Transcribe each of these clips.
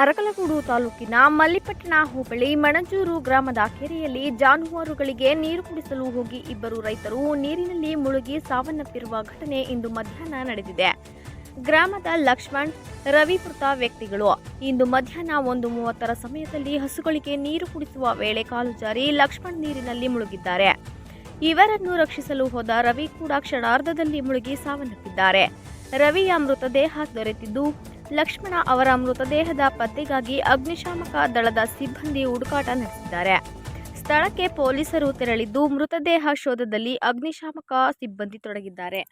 ಅರಕಲಗೂಡು ತಾಲೂಕಿನ ಮಲ್ಲಿಪಟ್ಟಣ ಹೋಬಳಿ ಮಣಜೂರು ಗ್ರಾಮದ ಕೆರೆಯಲ್ಲಿ ಜಾನುವಾರುಗಳಿಗೆ ನೀರು ಕುಡಿಸಲು ಹೋಗಿ ಇಬ್ಬರು ರೈತರು ನೀರಿನಲ್ಲಿ ಮುಳುಗಿ ಸಾವನ್ನಪ್ಪಿರುವ ಘಟನೆ ಇಂದು ಮಧ್ಯಾಹ್ನ ನಡೆದಿದೆ. ಗ್ರಾಮದ ಲಕ್ಷ್ಮಣ್ ರವಿಪೃತ ವ್ಯಕ್ತಿಗಳು. ಇಂದು ಮಧ್ಯಾಹ್ನ ಒಂದು ಮೂವತ್ತರ ಸಮಯದಲ್ಲಿ ಹಸುಗಳಿಗೆ ನೀರು ಕುಡಿಸುವ ವೇಳೆ ಕಾಲು ಜಾರಿ ಲಕ್ಷ್ಮಣ್ ನೀರಿನಲ್ಲಿ ಮುಳುಗಿದ್ದಾರೆ. ಇವರನ್ನು ರಕ್ಷಿಸಲು ಹೋದ ರವಿ ಕೂಡ ಕ್ಷಣಾರ್ಧದಲ್ಲಿ ಮುಳುಗಿ ಸಾವನ್ನಪ್ಪಿದ್ದಾರೆ. ರವಿಯ ಮೃತದೇಹ ದೊರೆತಿದ್ದು ಲಕ್ಷ್ಮಣ ಅವರ ಮೃತದೇಹದ ಪತ್ತೆಗಾಗಿ ಅಗ್ನಿಶಾಮಕ ದಳದ ಸಿಬ್ಬಂದಿ ಹುಡುಕಾಟ ನಡೆಸಿದ್ದಾರೆ. ಸ್ಥಳಕ್ಕೆ ಪೊಲೀಸರು ತೆರಳಿದ್ದು ಮೃತದೇಹ ಶೋಧದಲ್ಲಿ ಅಗ್ನಿಶಾಮಕ ಸಿಬ್ಬಂದಿ ತೊಡಗಿದ್ದಾರೆ.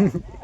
Mm-hmm.